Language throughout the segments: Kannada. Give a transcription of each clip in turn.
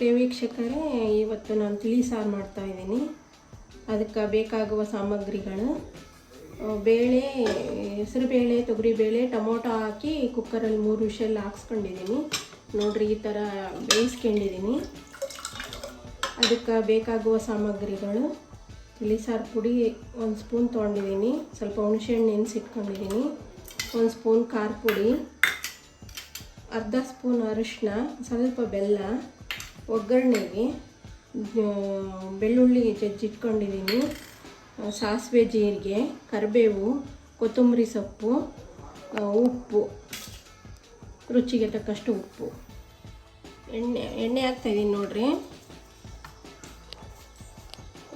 ಪ್ರಿಯ ವೀಕ್ಷಕರೇ ಇವತ್ತು ನಾನು ತಿಳಿ ಸಾರು ಮಾಡ್ತಾ ಇದ್ದೀನಿ. ಅದಕ್ಕೆ ಬೇಕಾಗುವ ಸಾಮಗ್ರಿಗಳು ಬೇಳೆ, ಹೆಸರು ಬೇಳೆ, ತೊಗರಿ ಬೇಳೆ, ಟೊಮೊಟೊ ಹಾಕಿ ಕುಕ್ಕರಲ್ಲಿ ಮೂರು ವಿಷಲ್ ಹಾಕ್ಸ್ಕೊಂಡಿದ್ದೀನಿ. ನೋಡ್ರಿ, ಈ ಥರ ಬೇಯಿಸ್ಕೊಂಡಿದ್ದೀನಿ. ಅದಕ್ಕೆ ಬೇಕಾಗುವ ಸಾಮಗ್ರಿಗಳು, ತಿಳಿ ಸಾರು ಪುಡಿ ಒಂದು ಸ್ಪೂನ್ ತೊಗೊಂಡಿದ್ದೀನಿ. ಸ್ವಲ್ಪ ಹುಣಸೆಹಣ್ಣು ನೆನೆಸಿಟ್ಕೊಂಡಿದ್ದೀನಿ ಒಂದು ಸ್ಪೂನ್ ಖಾರ ಪುಡಿ, ಅರ್ಧ ಸ್ಪೂನ್ ಅರಿಶಿನ ಸ್ವಲ್ಪ ಬೆಲ್ಲ ಒಗ್ಗರಣೆಗೆ ಬೆಳ್ಳುಳ್ಳಿ ಜಜ್ಜಿಟ್ಕೊಂಡಿದ್ದೀನಿ ಸಾಸಿವೆ ಜೀರಿಗೆ, ಕರಿಬೇವು, ಕೊತ್ತಂಬರಿ ಸೊಪ್ಪು ಉಪ್ಪು, ರುಚಿಗೆ ತಕ್ಕಷ್ಟು ಉಪ್ಪು. ಎಣ್ಣೆ ಎಣ್ಣೆ ಹಾಕ್ತಾಯಿದ್ದೀನಿ ನೋಡಿರಿ.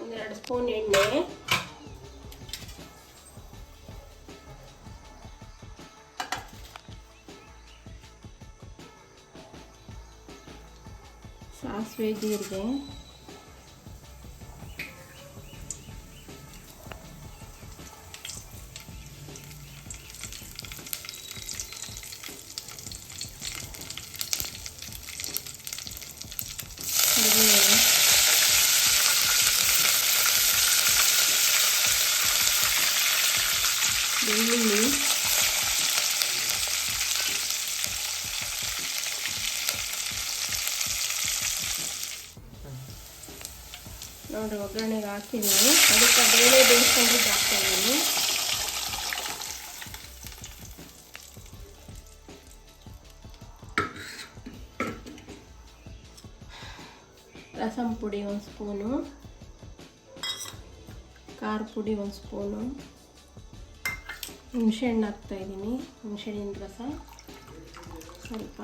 ಒಂದೆರಡು ಸ್ಪೂನ್ ಎಣ್ಣೆ. ಸಾಸಿವೆ ಜೀರಿಗೆ ಕರಿಬೇವು ಬೆಳ್ಳುಳ್ಳಿ ನೋಡ್ರಿ ಒಗ್ಗರಣೆಗೆ ಹಾಕಿದ್ದೀನಿ ಅದಕ್ಕೆ ಬೇಳೆ ಹಾಕ್ತಾ ಇದ್ದೀನಿ ರಸಂ ಪುಡಿ ಒಂದು ಸ್ಪೂನು. ಖಾರ ಪುಡಿ ಒಂದು ಸ್ಪೂನು. ಹುಣಸೆಹಣ್ಣು ಹಾಕ್ತಾಯಿದ್ದೀನಿ ಹುಣಸೆಹಣ್ಣಿನ ರಸ. ಸ್ವಲ್ಪ.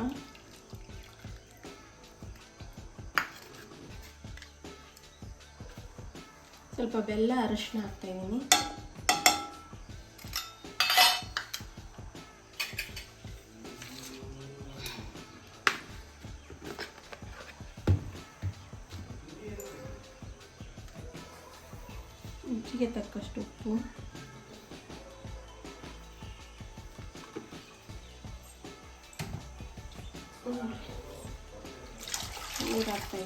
ಸ್ವಲ್ಪ ಬೆಲ್ಲ ಅರಶಿನ ಹಾಕ್ತಾಯಿದ್ದೀನಿ ರುಚಿಗೆ ತಕ್ಕಷ್ಟು ಉಪ್ಪು. ನೀರು ಹಾಕ್ತಾ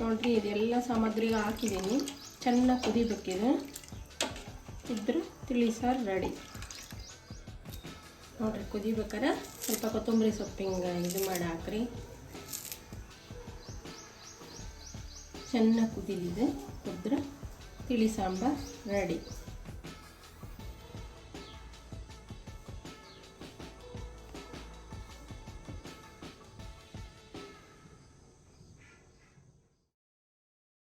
ನೋಡ್ರಿ, ಇದೆಲ್ಲ ಸಾಮಗ್ರಿ ಹಾಕಿದ್ದೀನಿ. ಚೆನ್ನಾಗಿ ಕುದಿಬೇಕಿದೆ. ಇದ್ರೆ ತಿಳಿ ಸಾರು ರೆಡಿ. ನೋಡ್ರಿ ಕುದಿಬೇಕಾರೆ ಸ್ವಲ್ಪ ಕೊತ್ತಂಬರಿ ಸೊಪ್ಪು ಹಿಂಗೆ ಇದು ಮಾಡಿ ಹಾಕ್ರಿ. ಚೆನ್ನಾಗಿ ಕುದಿಲಿದೆ. ಕುದ್ರೆ ತಿಳಿ ಸಾಂಬಾರು ರೆಡಿ.